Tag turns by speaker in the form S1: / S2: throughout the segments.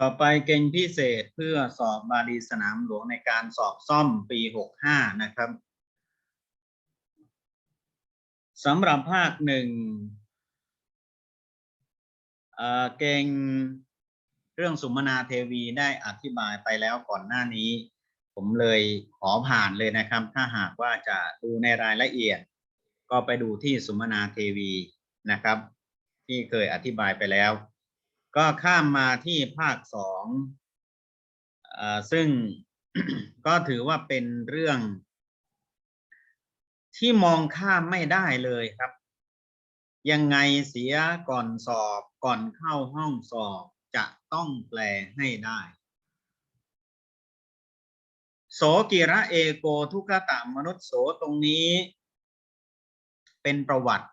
S1: ต่อไปเก่งพิเศษเพื่อสอบบาลีสนามหลวงในการสอบซ่อมปีหกห้านะครับสำหรับภาคหนึ่งเอ่อเก่งเรื่องสุมนาเทวีได้อธิบายไปแล้วก่อนหน้านี้ ผมเลยขอผ่านเลยนะครับ ถ้าหากว่าจะดูในรายละเอียด ก็ไปดูที่สุมนาเทวีนะครับ ที่เคยอธิบายไปแล้ว ก็ข้ามมาที่ภาคสองอซึ่งก็ถือว่าเป็นเรื่อง ที่มองข้ามไม่ได้เลยครับ ยังไงเสียก่อนสอบก่อนเข้าห้องสอบจะต้องแปลให้ได้ โสกิระเอโกทุกขตามนุษย์โสตรงนี้ เป็นประวัติ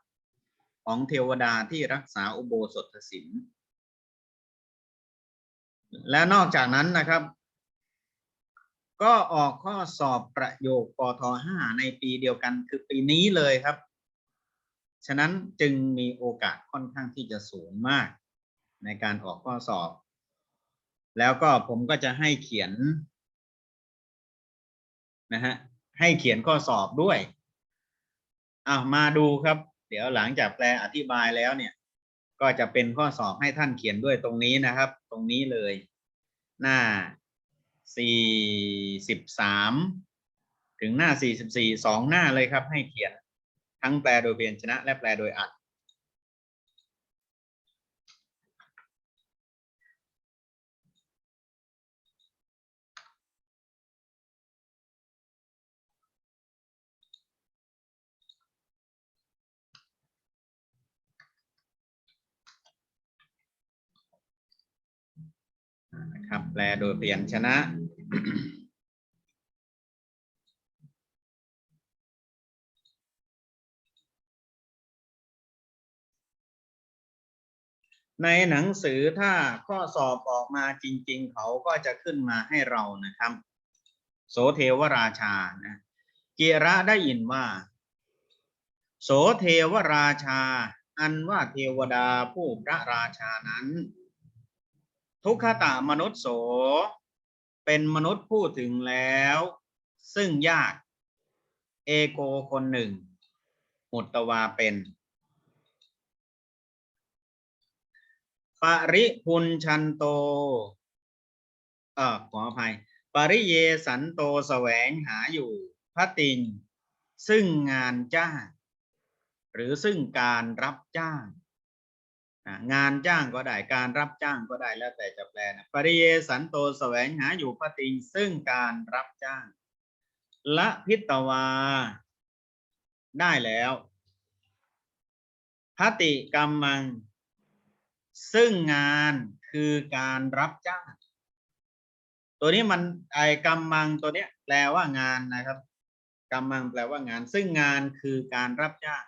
S1: ของเทวดาที่รักษาอุโบสถศีล และนอกจากนั้นนะครับ ก็ออกข้อสอบประโยคปท5ในปีเดียวกันคือปีนี้เลยครับ ฉะนั้นจึงมีโอกาสค่อนข้างที่จะสูงมาก ในการออกข้อสอบ แล้วก็ผมก็จะให้เขียนนะฮะให้เขียนข้อสอบด้วยอ้ามาดูครับ เดี๋ยวหลังจากแปลอธิบายแล้วเนี่ย ก็จะเป็นข้อสอบให้ท่านเขียนด้วยตรงนี้นะครับ ตรงนี้เลย หน้า 43 ถึงหน้า 44สองหน้าเลยครับ ให้เขียนทั้งแปลโดยเพียนชนะและแปลโดยอัด นะครับ แปลโดยเปลี่ยนชนะ ในหนังสือถ้าข้อสอบออกมาจริง ๆ เขาก็จะขึ้นมาให้เรานะครับ โสเทวราชานะเกียระได้ยินว่า โสเทวราชา อันว่าเทวดาผู้พระราชานั้น ทุกขตามนุษย์โส เป็นมนุษย์ผู้ถึงแล้ว ซึ่งยาก เอโกคนหนึ่ง มุตตวาเป็นปริพุนชันโต เอ่อขออภัย ปริเยสันโตแสวงหาอยู่พระติง ซึ่งงานจ้าง หรือซึ่งการรับจ้าง งานจ้างก็ได้การรับจ้างก็ได้แล้วแต่จะแปลนะปริเยสันโตแสวงหาอยู่พระติงซึ่งการรับจ้าง ละพิตวา ได้แล้วพติกรรมัง ซึ่งงานคือการรับจ้าง ตัวนี้มันไอกรรมังตัวเนี้ยแปลว่างานนะครับกรรมังแปลว่างาน ซึ่งงานคือการรับจ้าง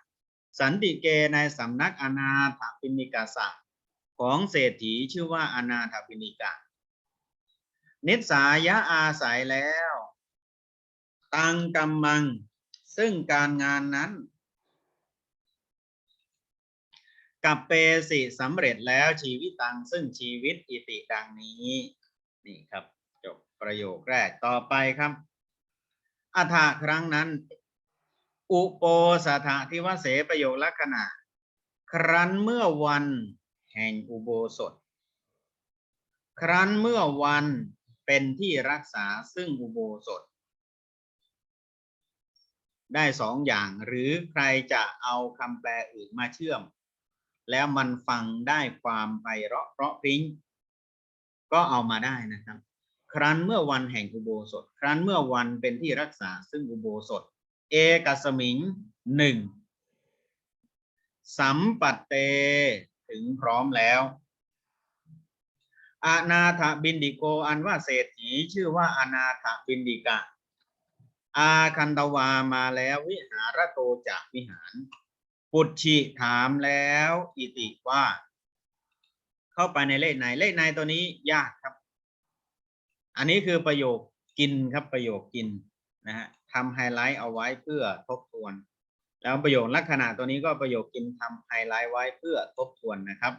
S1: สันติเกในสำนักอนาถปิณิกาศักดิ์ของเศรษฐีชื่อว่าอนาถปิณิกา นิสายะอาศัยแล้ว ตังกรรมัง ซึ่งการงานนั้น กับเปสิสำเร็จแล้วชีวิตตังซึ่งชีวิตอิติดังนี้ นี่ครับ จบประโยคแรกต่อไปครับอัฐาครั้งนั้น อุโปสถาทิวเสประโยคลักษณะ ครั้นเมื่อวันแห่งอุโบสถ ครั้นเมื่อวันเป็นที่รักษาซึ่งอุโบสถ ได้สองอย่างหรือใครจะเอาคำแปลอื่นมาเชื่อม แล้วมันฟังได้ความไพเราะเพราะพริ้งก็เอามาได้นะครับ ครั้นเมื่อวันแห่งอุโบสถ ครั้นเมื่อวันเป็นที่รักษาซึ่งอุโบสถ เอกสมิงหนึ่งสัมปัตเตถึงพร้อมแล้วอนาถบินดิโกอันว่าเศรษฐีชื่อว่าอนาถบินดิกะ อาคันตวามาแล้ววิหารโตจากวิหาร ปุจฉิถามแล้วอิติว่า เข้าไปในเลขในเลขในตัวนี้ยากครับ อันนี้คือประโยคกินครับประโยคกินนะฮะ ทำไฮไลท์เอาไว้เพื่อทบทวน แล้วประโยคลักษณะตัวนี้ก็ประโยคกินทำไฮไลท์ไว้เพื่อทบทวนนะครับ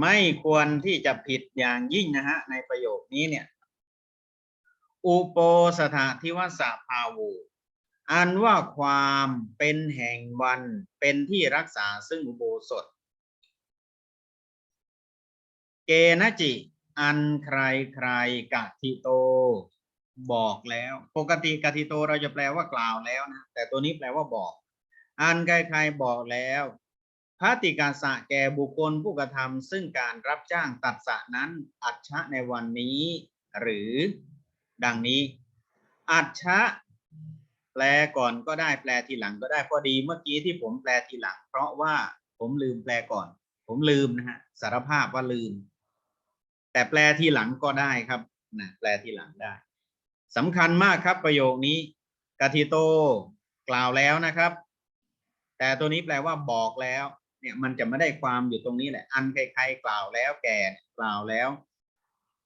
S1: ไม่ควรที่จะผิดอย่างยิ่งนะฮะในประโยคนี้เนี่ย อุโปสถาทิวสาภาวูอันว่าความเป็นแห่งวันเป็นที่รักษาซึ่งอุโบสถ เกณจิ อันใครใครกะทิโต บอกแล้ว ปกติกะทิโตเราจะแปลว่ากล่าวแล้วนะแต่ตัวนี้แปลว่าบอก อันใครใครบอกแล้วพระติกาสะแก่บุคคลผู้กระทำซึ่งการรับจ้างตัดสะนั้น อัจฉะในวันนี้ หรือดังนี้ อัจฉะแปลก่อนก็ได้แปลทีหลังก็ได้พอดีเมื่อกี้ที่ผมแปลทีหลัง เพราะว่าผมลืมแปลก่อน ผมลืมนะฮะสารภาพว่าลืม แต่แปลทีหลังก็ได้ครับนะแปลทีหลังได้ สำคัญมากครับประโยคนี้กาทิโตกล่าวแล้วนะครับ แต่ตัวนี้แปลว่าบอกแล้ว เนี่ยมันจะไม่ได้ความอยู่ตรงนี้แหละ อันใครๆกล่าวแล้วแก่กล่าวแล้ว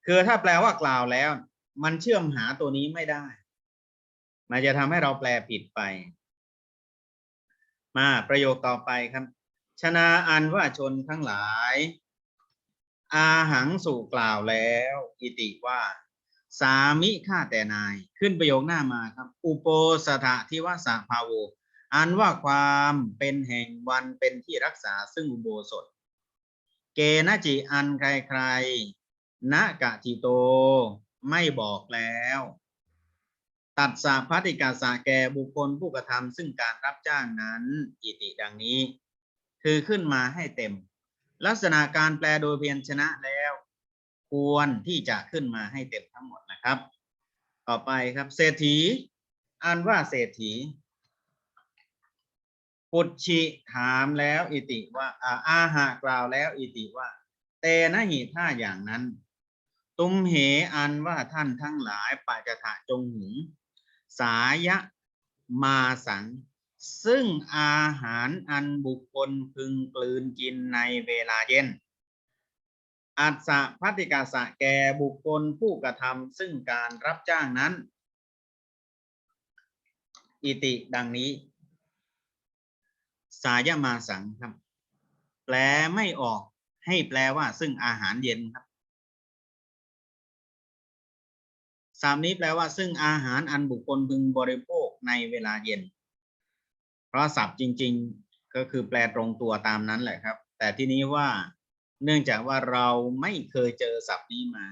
S1: คือถ้าแปลว่ากล่าวแล้ว มันเชื่อมหาตัวนี้ไม่ได้ มันจะทำให้เราแปลผิดไป มาประโยคต่อไปครับ ชนะอันว่าชนทั้งหลาย อาหังสู่กล่าวแล้ว อิติว่า สามิข้าแต่นาย ขึ้นประโยคหน้ามาครับ อุโปสถาทิวสาภาโวอันว่าความเป็นแห่งวันเป็นที่รักษาซึ่งอุโบสถ เกณจิอันใครๆนะกะจิโต ไม่บอกแล้ว ตัดสาพัติกาสาแก่บุคคลผู้กระทำซึ่งการรับจ้างนั้นอิติดังนี้ คือขึ้นมาให้เต็ม ลักษณะการแปลโดยเพียรชนะแล้ว ควรที่จะขึ้นมาให้เต็มทั้งหมดนะครับ ต่อไปครับเศรษฐีอันว่าเศรษฐีปุจฉิถามแล้วอิติว่าอาอาหากล่าวแล้วอิติว่า เตนะหิท่าอย่างนั้น ตุมเหอันว่าท่านทั้งหลายปาจถะจงหุงสายะมาสัง ซึ่งอาหารอันบุคคลพึงกลืนกินในเวลาเย็น อัศพัติกาสะแก่บุคคลผู้กระทำซึ่งการรับจ้างนั้น อิติดังนี้ สายมาสังครับ แปลไม่ออกให้แปลว่าซึ่งอาหารเย็นครับสามนี้แปลว่าซึ่งอาหารอันบุคคลพึงบริโภคในเวลาเย็น เพราะศัพท์จริง ๆ ก็คือแปลตรงตัวตามนั้นแหละครับ แต่ที่นี้ว่า เนื่องจากว่าเราไม่เคยเจอศัพท์นี้มา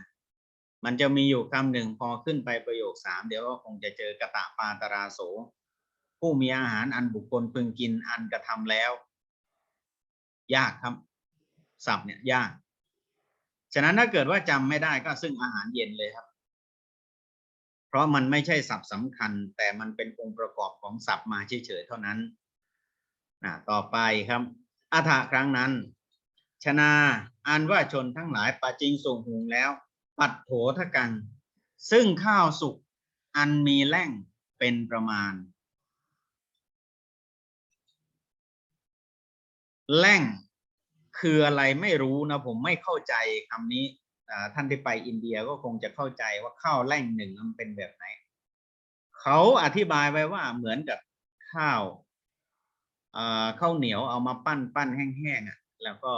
S1: มันจะมีอยู่คำหนึ่งพอขึ้นไปประโยคสามเดี๋ยวก็คงจะเจอกะตะปาตราโส ผู้มีอาหารอันบุคคลพึงกินอันกระทำแล้ว ยากครับ ศัพท์เนี่ยยาก ฉะนั้นถ้าเกิดว่าจำไม่ได้ก็ซึ่งอาหารเย็นเลยครับ เพราะมันไม่ใช่ศัพท์สำคัญ แต่มันเป็นองค์ประกอบของศัพท์มาเฉยๆเท่านั้นนะต่อไปครับอาถาครั้งนั้น ชนาอันว่าชนทั้งหลายปาจิงส่งหุงแล้ว ปัดโถทกัง ซึ่งข้าวสุกอันมีแล่งเป็นประมาณ แล่งคืออะไรไม่รู้นะผมไม่เข้าใจคำนี้ท่านที่ไปอินเดียก็คงจะเข้าใจว่าข้าวแล่งหนึ่งมันเป็นแบบไหน เขาอธิบายไว้ว่าเหมือนกับข้าวข้าวเหนียวเอามาปั้นปั้นแห้งๆแล้วก็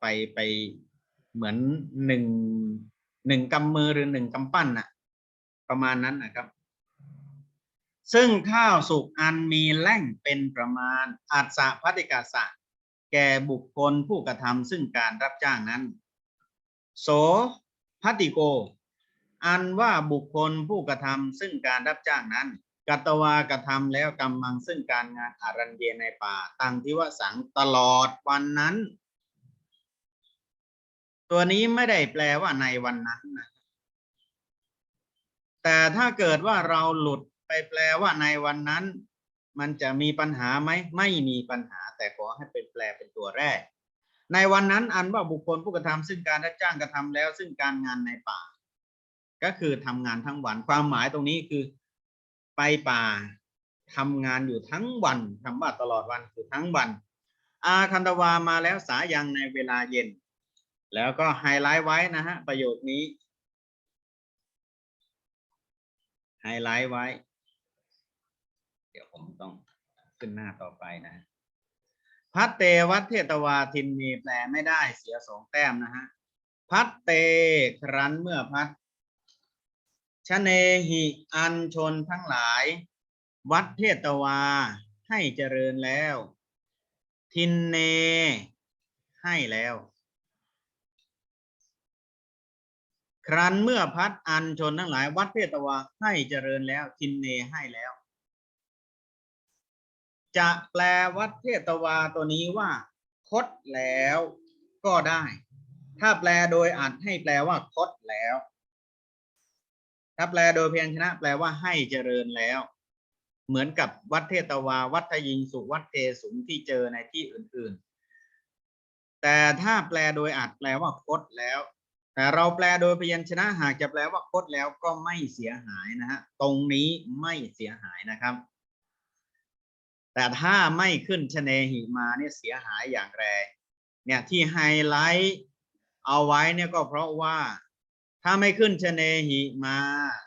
S1: ไปไปเหมือนหนึ่งหนึ่งกำมือหรือหนึ่งกำปั้นน่ะประมาณนั้นนะครับ ซึ่งข้าวสุกอันมีแหล่งเป็นประมาณอัศพัติกาสะ แก่บุคคลผู้กระทำซึ่งการรับจ้างนั้น โสพัติโก อันว่าบุคคลผู้กระทำซึ่งการรับจ้างนั้นกัตวากระทำแล้วกำมังซึ่งการงานอารัญเยในป่า ตังที่ว่าสังตลอดวันนั้น ตัวนี้ไม่ได้แปลว่าในวันนั้นนะแต่ถ้าเกิดว่าเราหลุดไปแปลว่าในวันนั้น มันจะมีปัญหาไหมไม่มีปัญหา แต่ขอให้เป็นแปลเป็นตัวแรก ในวันนั้นอันว่าบุคคลผู้กระทำซึ่งการรับจ้างกระทำแล้ว ซึ่งการงานในป่า ก็คือทำงานทั้งวันความหมายตรงนี้คือไปป่าทำงานอยู่ทั้งวันคำว่าตลอดวันคือทั้งวัน อาคันตวามาแล้วสายังในเวลาเย็น แล้วก็ไฮไลท์ไว้นะฮะ ประโยคนี้ ไฮไลท์ไว้ เดี๋ยวผมต้องขึ้นหน้าต่อไปนะพัตเตวัตเทตวาทินมีแปลไม่ได้เสียสองแต้มนะฮะ พัตเตครั้นเมื่อพัดชเนหิอันชนทั้งหลาย วัดเทตวาให้เจริญแล้ว ทินเนให้แล้ว ครั้นเมื่อพัดอันชนทั้งหลายวัดเทตวาให้เจริญแล้วทินเนให้แล้ว จะแปลวัดเทตวาตัวนี้ว่า คดแล้วก็ได้ ถ้าแปลโดยอัดให้แปลว่าคดแล้ว ถ้าแปลโดยเพียงชนะ แปลว่าให้เจริญแล้ว เหมือนกับวัดเทตวา วัดทยิงสุวัดเทสุงที่เจอในที่อื่น ๆ แต่ถ้าแปลโดยอัดแปลว่าคดแล้ว แต่เราแปลโดยพยัญชนะหากจะแปลว่าคดแล้วก็ไม่เสียหายนะฮะตรงนี้ไม่เสียหายนะครับ แต่ถ้าไม่ขึ้นชเนหิมาเนี่ยเสียหายอย่างแรงเนี่ยที่ไฮไลท์เอาไว้เนี่ยก็เพราะว่าถ้าไม่ขึ้นชเนหิมา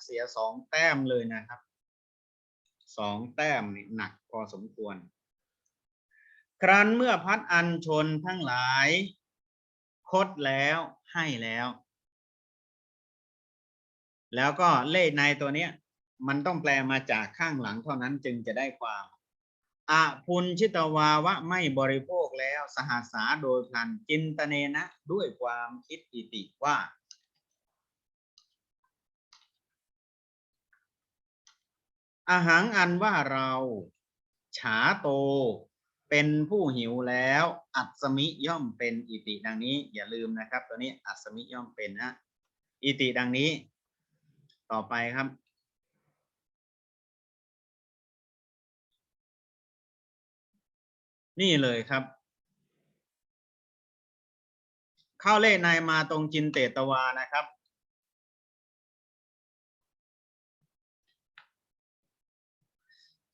S1: เสียสองแต้มเลยนะครับสองแต้มนี่หนักพอสมควร ครั้นเมื่อพัดอัญชนทั้งหลาย คดแล้วให้แล้ว แล้วก็เลขในตัวเนี้ย มันต้องแปลมาจากข้างหลังเท่านั้นจึงจะได้ความอะพุนชิตวาวะไม่บริโภคแล้วสหัสสาโดยพลันจินตเนนะ ด้วยความคิดอิติว่า อาหารอันว่าเรา ฉาโต เป็นผู้หิวแล้ว อัศมิย่อมเป็นอิติดังนี้ อย่าลืมนะครับ ตัวนี้อัศมิย่อมเป็นนะอิติดังนี้ ต่อไปครับ นี่เลยครับ เข้าเลขในมาตรงจินเตตวานะครับ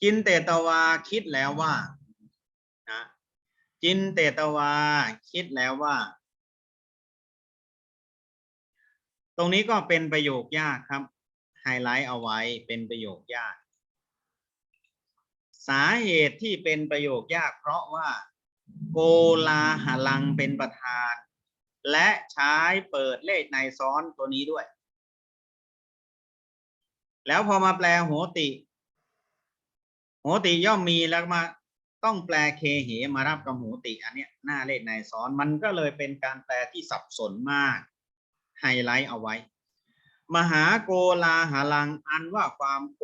S1: จินเตตวาคิดแล้วว่า จินเตตวา คิดแล้วว่า ตรงนี้ก็เป็นประโยคยากครับ ไฮไลท์เอาไว้เป็นประโยคยาก สาเหตุที่เป็นประโยคยาก เพราะว่า โกลาหลังเป็นประธาน และใช้เปิดเลขในซ้อนตัวนี้ด้วย แล้วพอมาแปลโหติ โหติย่อมมีแล้วมา ต้องแปลเคเหมารับกับโหติ อันเนี้ยหน้าเลขในซ้อนมันก็เลยเป็นการแปลที่สับสนมาก ไฮไลท์เอาไว้ มหาโกลาหาลังอันว่าความโก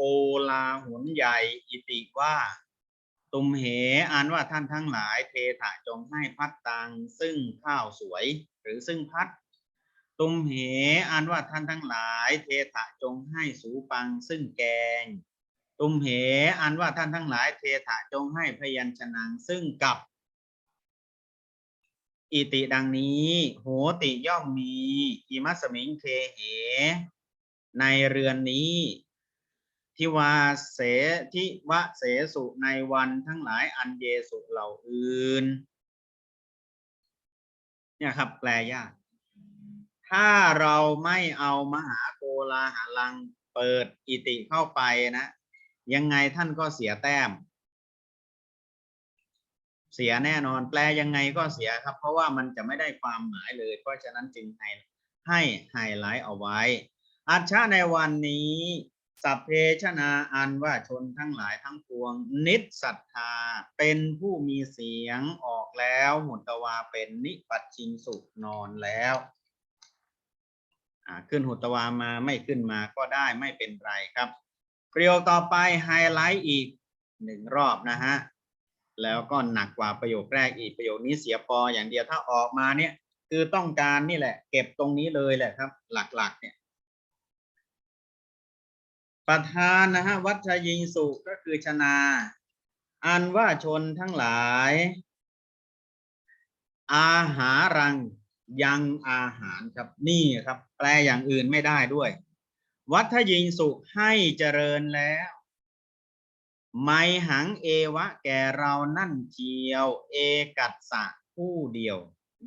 S1: ลาหุนใหญ่อิติว่า ตุมเหอันว่าท่านทั้งหลายเทถะจงให้พัดตังซึ่งข้าวสวย หรือซึ่งพัด ตุมเหอันว่าท่านทั้งหลาย เทถะจงให้สูปังซึ่งแกง ตุมเห อันว่าท่านทั้งหลายเทถะจงให้พยัญชนะซึ่งกับ อิติดังนี้ โหติย่อมมีอิมัสมิงเคเห ในเรือนนี้ ทิวาเสทิวะเสสุในวันทั้งหลายอันเยสุเหล่าอื่น เนี่ยครับแปลยาก ถ้าเราไม่เอามหาโกลาหลังเปิดอิติเข้าไปนะ ยังไงท่านก็เสียแต้ม เสียแน่นอน แปลยังไงก็เสียครับ เพราะว่ามันจะไม่ได้ความหมายเลย เพราะฉะนั้นจึงให้ให้ไฮไลท์เอาไว้ อัชชะในวันนี้สัพเพชนาอันว่าชนทั้งหลายทั้งปวง นิสสัทธาเป็นผู้มีเสียงออกแล้วหุตวาเป็นนิปัจจิงสุนอนแล้วขึ้นหุตวามาไม่ขึ้นมาก็ได้ไม่เป็นไรครับ ประโยคต่อไปไฮไลท์อีกหนึ่งรอบนะฮะ แล้วก็หนักกว่าประโยคแรกอีกประโยคนี้เสียปออย่างเดียวถ้าออกมาเนี่ยคือต้องการนี่แหละ เก็บตรงนี้เลยแหละครับ หลักๆ เนี่ย ประธานนะฮะวัชยิงสุก็คือชนา อันว่าชนทั้งหลาย อาหารังยังอาหารครับนี่ครับ แปลอย่างอื่นไม่ได้ด้วย วัฏยิงสุให้เจริญแล้ว ไมหังเอวะแก่เรานั่นเจียว เอกัสสะผู้เดียว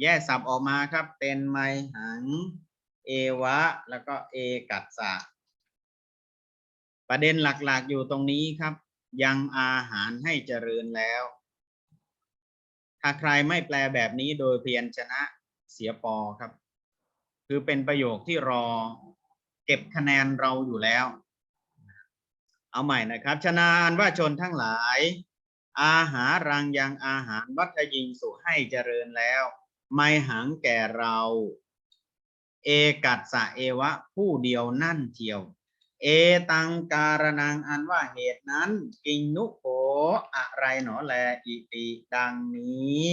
S1: แยกศัพท์ออกมาครับ เป็นไมหัง เอวะ แล้วก็เอกัสสะประเด็นหลักๆอยู่ตรงนี้ครับ ยังอาหารให้เจริญแล้ว ถ้าใครไม่แปลแบบนี้โดยเพียรชนะเสียปอครับ คือเป็นประโยคที่รอ เก็บคะแนนเราอยู่แล้ว เอาใหม่นะครับชนะอันว่าชนทั้งหลาย อาหารังยังอาหารวัตยิงสุให้เจริญแล้ว ไม่หังแก่เรา เอกัสสะเอวะ ผู้เดียวนั่นเทียว เอตังการนังอันว่าเหตุนั้น กิงนุโขอะไรหนอแลอิติดังนี้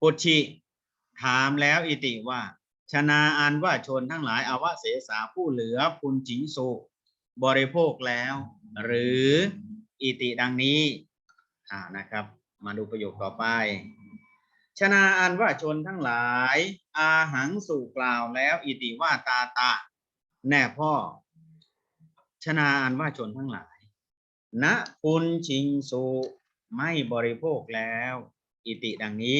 S1: ปุชิถามแล้วอิติว่า ชนะอันว่าชนทั้งหลายอาวะเสสาผู้เหลือคุณจิงสุบริโภคแล้ว หรืออิติดังนี้อ่านะครับ มาดูประโยคต่อไป ชนะอันว่าชนทั้งหลาย อาหังสู่กล่าวแล้วอิติว่าตาตาแน่พ่อ ชนะอันว่าชนทั้งหลายณปุญชิงสุไม่บริโภคแล้ว อิติดังนี้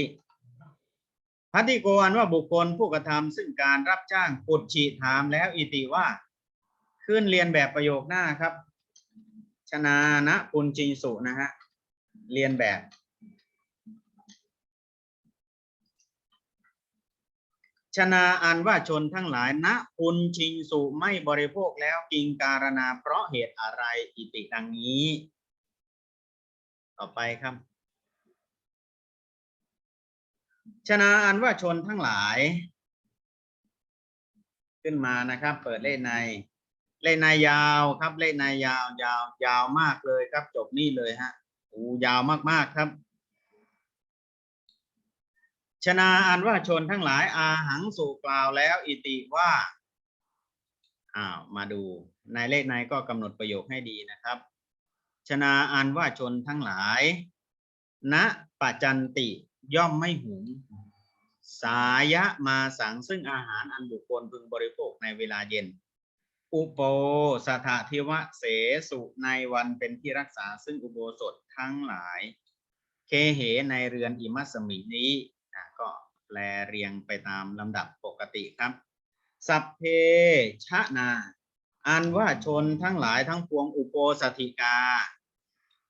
S1: พัติโกอันว่าบุคคลผู้กระทำซึ่งการรับจ้างปุจฉิถามแล้วอิติว่า ขึ้นเรียนแบบประโยคหน้าครับ ชนะนะปุญชิสุนะฮะเรียนแบบ ชนะอันว่าชนทั้งหลายณปุญชิงสุไม่บริโภคแล้วกิงการนาเพราะเหตุอะไรอิติดังนี้ ต่อไปครับ ชนะอันว่าชนทั้งหลาย ขึ้นมานะครับ เปิดเลขใน เลขในยาวครับ เลขในยาวยาวยาวมากเลยครับ จบนี่เลยฮะอ้ยาวมากๆครับชนะอันว่าชนทั้งหลายอาหังสู่กล่าวแล้วอิติว่าอ้าวมาดูในเลขในก็กำหนดประโยคให้ดีนะครับ ชนะอันว่าชนทั้งหลายณปัจจันติย่อมไม่หุง สายะมาสังซึ่งอาหารอันบุคคลพึงบริโภคในเวลาเย็น อุโปสถาธิวะเสสุในวันเป็นที่รักษาซึ่งอุโบสถทั้งหลาย เคเหในเรือนอิมัสมินี้อะก็แปลเรียงไปตามลำดับปกติครับ สัพเพชะนา อันว่าชนทั้งหลายทั้งปวงอุโปสถิกา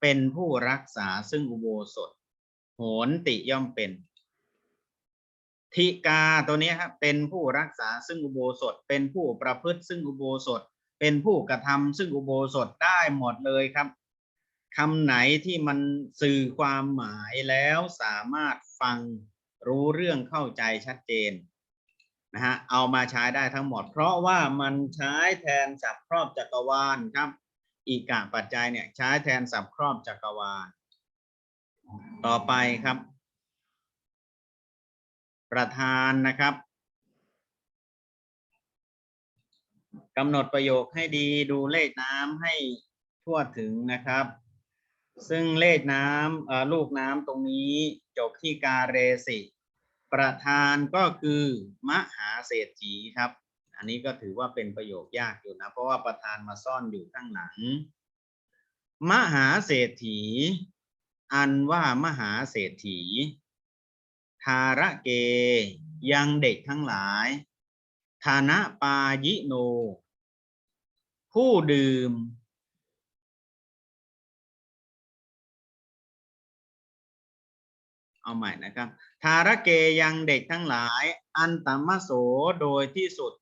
S1: เป็นผู้รักษาซึ่งอุโบสถ โหนติย่อมเป็น ธิกาตัวนี้ครับเป็นผู้รักษาซึ่งอุโบสถ เป็นผู้ประพฤติซึ่งอุโบสถ เป็นผู้กระทำซึ่งอุโบสถได้หมดเลยครับคำไหนที่มันสื่อความหมายแล้วสามารถฟังรู้เรื่องเข้าใจชัดเจนนะฮะเอามาใช้ได้ทั้งหมด เพราะว่ามันใช้แทนศัพท์ครอบจักรวาลครับ อีกาปัจจัยเนี่ยใช้แทนศัพท์ครอบจักรวาล ต่อไปครับ ประธานนะครับกำหนดประโยคให้ดีดูเลขน้ำให้ทั่วถึงนะครับ ซึ่งเลขน้ำลูกน้ำตรงนี้จบที่กาเรสิ ประธานก็คือมหาเศรษฐีครับ อันนี้ก็ถือว่าเป็นประโยคยากอยู่นะ เพราะว่าประธานมาซ่อนอยู่ข้างหลัง มหาเศรษฐี อันว่ามหาเศรษฐี ทาระเก ยังเด็กทั้งหลายฐานะปายิโน ผู้ดื่ม เอาใหม่นะครับทาระเกยังเด็กทั้งหลาย อันตัมโสโดยที่สุด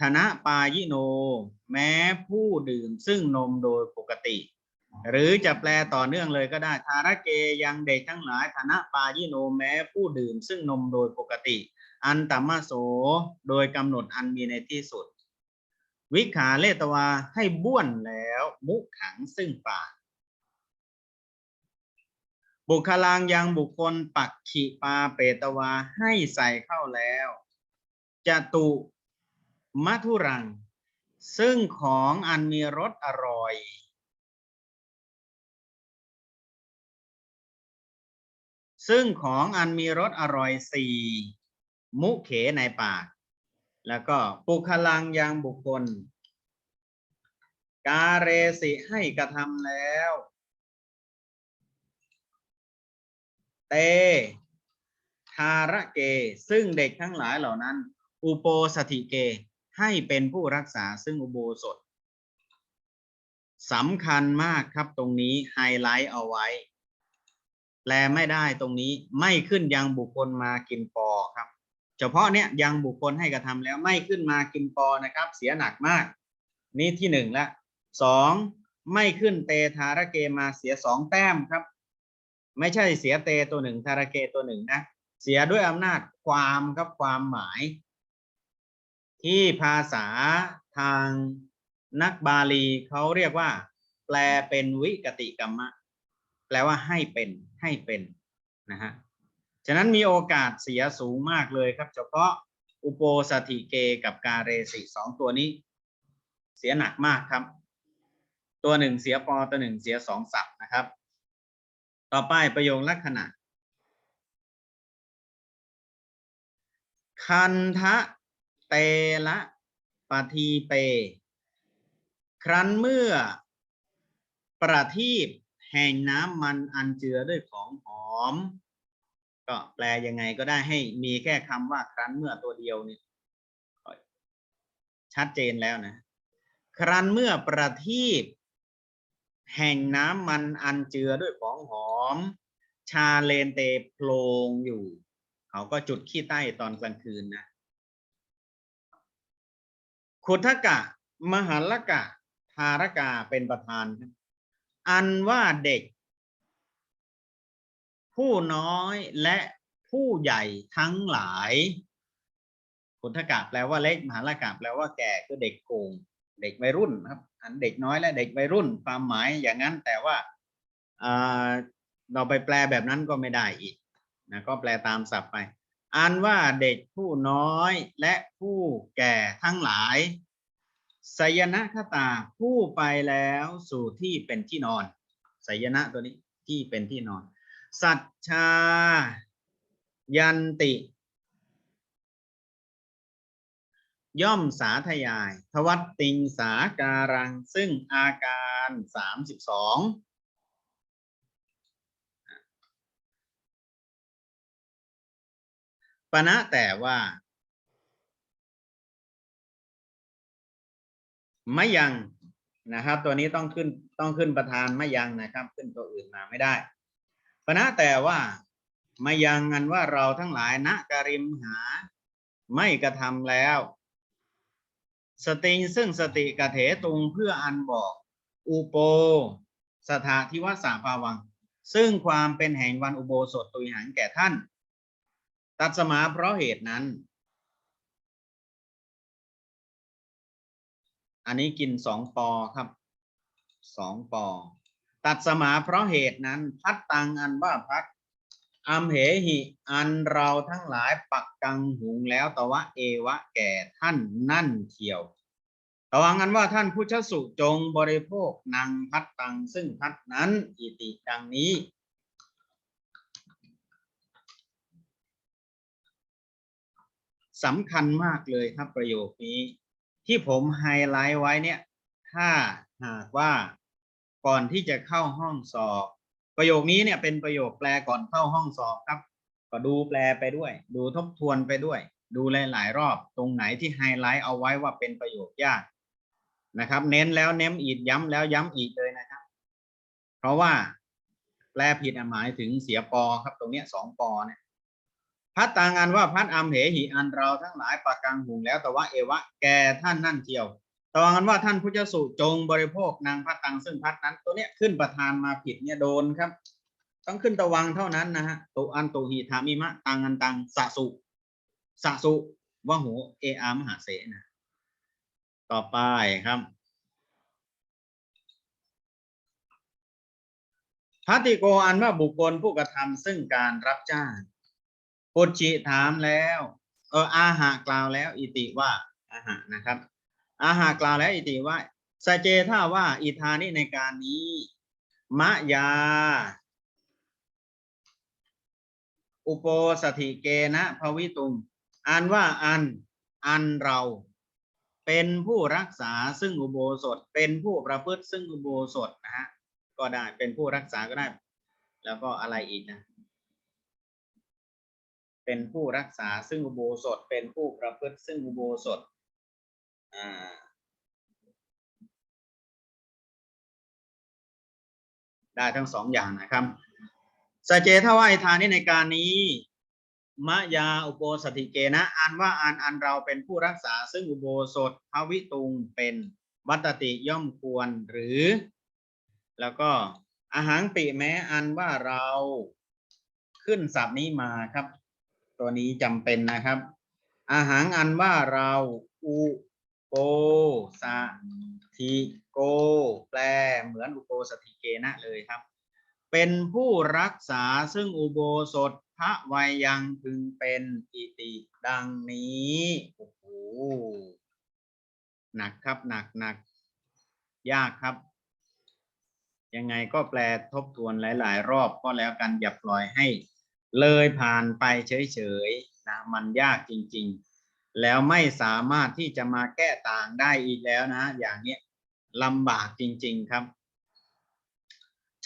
S1: ธนะปายิโน แม้ผู้ดื่มซึ่งนมโดยปกติ หรือจะแปลต่อเนื่องเลยก็ได้ทาระเกยังเด็กทั้งหลายธนะปายิโนแม้ผู้ดื่ม ซึ่งนมโดยปกติ อันตัมโสโดยกำหนดอันมีในที่สุด วิขาเลตวาให้บ้วนแล้ว มุขังซึ่งปากบุคลางยังบุคคลปักขิปาเปตวาให้ใส่เข้าแล้วจตุมัทุรัง ซึ่งของอันมีรสอร่อย ซึ่งของอันมีรสอร่อยสี่มุเขในปาก แล้วก็ปุคลังยังบุคคล กาเรสิให้กระทำแล้ว เตทาระเก ซึ่งเด็กทั้งหลายเหล่านั้น อุโปสถิเก ให้เป็นผู้รักษาซึ่งอุโบสถสำคัญมากครับตรงนี้ไฮไลท์เอาไว้ แปลไม่ได้ตรงนี้ไม่ขึ้นยังบุคคลมากินปอครับ เฉพาะเนี้ยยังบุคคลให้กระทำแล้วไม่ขึ้นมากินปอนะครับ เสียหนักมาก นี่ที่หนึ่งละสองไม่ขึ้นเตทาระเกมาเสียสองแต้มครับ ไม่ใช่เสียเตตัวหนึ่งทาระเกตัวหนึ่งนะเสียด้วยอำนาจความครับความหมาย ที่ภาษาทางนักบาลีเขาเรียกว่า แปลเป็นวิกติกรรมะ แปลว่าให้เป็นให้เป็นนะฮะฉะนั้นมีโอกาสเสียสูงมากเลยครับ เฉพาะอุโปสถิเกกับกาเรสิสองตัวนี้ เสียหนักมากครับ ตัวหนึ่งเสียปอตัวหนึ่งเสียสองศัพท์นะครับ ต่อไปประโยคลักษณะ คันทะเตละปทีเป ครั้นเมื่อประทีป แห่งน้ำมันอันเจือด้วยของหอม ก็แปลยังไงก็ได้ให้มีแค่คำว่าครั้นเมื่อตัวเดียวนี่ชัดเจนแล้วนะ ครั้นเมื่อประทีปแห่งน้ำมันอันเจือด้วยของหอม ชาเลนเตโพลงอยู่ เขาก็จุดขี้ใต้ตอนกลางคืนนะขุทกะ มหัลกะทารกาเป็นประธานครับ อันว่าเด็ก ผู้น้อยและผู้ใหญ่ทั้งหลายขุทกะแปลว่าเล็กมหัลลกะแปลว่าแก่คือเด็กโกง เด็กวัยรุ่นครับ อันเด็กน้อยและเด็กวัยรุ่น ความหมายอย่างนั้นแต่ว่าเราไปแปลแบบนั้นก็ไม่ได้อีกนะก็แปลตามศัพท์ไปอันว่าเด็กผู้น้อยและผู้แก่ทั้งหลาย สยนะคตาผู้ไปแล้วสู่ที่เป็นที่นอนสยนะตัวนี้ที่เป็นที่นอน สัจชา ยันติ ย่อมสาธยาย ทวัตติงสาการัง ซึ่งอาการสามสิบสองปณะแต่ว่า ไม่ยังนะครับ ตัวนี้ต้องขึ้นต้องขึ้นประธานไม่ยังนะครับ ขึ้นตัวอื่นมาไม่ได้ปณะแต่ว่าไม่ยังอันว่าเราทั้งหลายณการิมหาไม่กระทำแล้ว สติงซึ่งสติกะเถตุงเพื่ออันบอกอุโป สถาทิวสาภาวัง ซึ่งความเป็นแห่งวันอุโบสถตุยหังแก่ท่าน ตัดสมาเพราะเหตุนั้น อันนี้กินสองปอครับสองปอ ตัดสมาเพราะเหตุนั้น พัดตังอันว่าพัดอัมเหหิ อันเราทั้งหลายปักกังหุงแล้วตวะเอวะแก่ท่านนั่นเทียวตวังอันว่าท่านผู้ชสุจงบริโภคนางพัดตังซึ่งพัดนั้นอิติดังนี้สำคัญมากเลยครับประโยคนี้ ที่ผมไฮไลท์ไว้เนี่ย ถ้าหากว่าก่อนที่จะเข้าห้องสอบ ประโยคนี้เนี่ยเป็นประโยคแปลก่อนเข้าห้องสอบครับ ก็ดูแปลไปด้วย ดูทบทวนไปด้วย ดูหลาย ๆ รอบตรงไหนที่ไฮไลท์เอาไว้ว่าเป็นประโยคยากนะครับ เน้นแล้วเน้นอีกย้ำแล้วย้ำอีกเลยนะครับ เพราะว่าแปลผิดหมายถึงเสียปอครับตรงเนี้ยสองปอเนี่ย พัดต่างอันว่าพัดอัมเหหิอันเราทั้งหลายปากกังหุงแล้วแต่ว่าเอวะแกท่านนั่นเที่ยวต่อกันว่าท่านผู้เจ้าสุจงบริโภคนางพัดตังซึ่งพัดนั้น ตัวเนี้ยขึ้นประธานมาผิดเนี่ยโดนครับ ต้องขึ้นตะวังเท่านั้นนะฮะตุอันตุหีธามิมะตังอันตังสะสุสะสุวะหูเออามหาเสนะต่อไปครับพัติโกอันว่าบุคคลผู้กระทำซึ่งการรับจ้าง ปุจิถามแล้ว เอออาหากล่าวแล้ว อิติว่าอาหานะครับ อาหากล่าวแล้ว อิติว่าสเจถ้าว่า อิทานิในการนี้ มะยา อุโปสถิเกนะภวิตุงอันว่าอันอันเราเป็นผู้รักษาซึ่งอุโบสถ เป็นผู้ประพฤติซึ่งอุโบสถนะฮะก็ได้เป็นผู้รักษาก็ได้ แล้วก็อะไรอีกนะ เป็นผู้รักษาซึ่งอุโบสถ เป็นผู้ประพฤติซึ่งอุโบสถอ่าได้ทั้งสองอย่างนะครับสเจทวายทานิในการนี้ มะยาอุโบสถิเกนะอ่านว่าอ่านอันเราเป็นผู้รักษาซึ่งอุโบสถภวิตุงเป็นวัตติย่อมควรหรือ แล้วก็อาหารปิแม้อันว่าเราขึ้นศัพท์นี้มาครับ ตัวนี้จำเป็นนะครับ อาหารอันว่าเราอุโปสถิโก แปลเหมือนอุโปสถิเกนะเลยครับ เป็นผู้รักษาซึ่งอุโบสถพระวัยยังพึงเป็นอิติดังนี้โอ้โหหนักครับหนักหนักยากครับ ยังไงก็แปลทบทวนหลาย ๆ รอบก็แล้วกันอย่าปล่อยให้ เลยผ่านไปเฉยๆนะมันยากจริง ๆ แล้วไม่สามารถที่จะมาแก้ต่างได้อีกแล้วนะอย่างนี้ลำบากจริง ๆครับ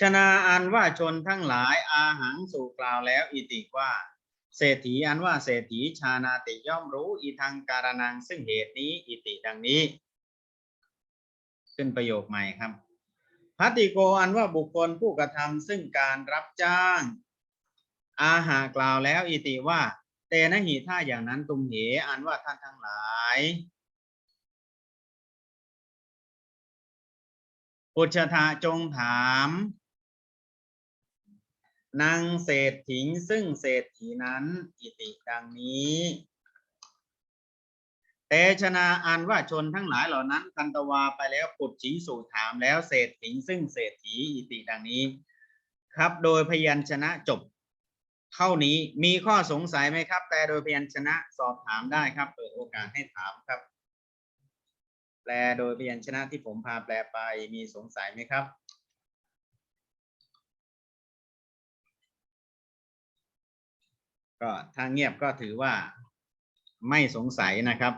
S1: ชนะอันว่าชนทั้งหลายอาหังสู่กล่าวแล้วอิติว่าเศรษฐีอันว่าเศรษฐีชานาติย่อมรู้อีทางการนังซึ่งเหตุนี้อิติดังนี้ ขึ้นประโยคใหม่ครับพัติโกอันว่าบุคคลผู้กระทำซึ่งการรับจ้าง อาหากล่าวแล้วอิติว่าเตนะหิถ้าอย่างนั้นตุมเหอันว่าท่านทั้งหลายปุชธาจงถามนางเศรษฐิงซึ่งเศรษฐีนั้นอิติดังนี้เตชนาอันว่าชนทั้งหลายเหล่านั้นคันตวาไปแล้วปุจฉิงสู่ถามแล้วเศรษฐิงซึ่งเศรษฐีอิติดังนี้ ครับโดยพยัญชนะจบ เท่านี้มีข้อสงสัยไหมครับ แปลโดยพยัญชนะสอบถามได้ครับ เปิดโอกาสให้ถามครับ แปลโดยพยัญชนะที่ผมพาแปลไปมีสงสัยไหมครับก็ถ้าเงียบก็ถือว่าไม่สงสัยนะครับ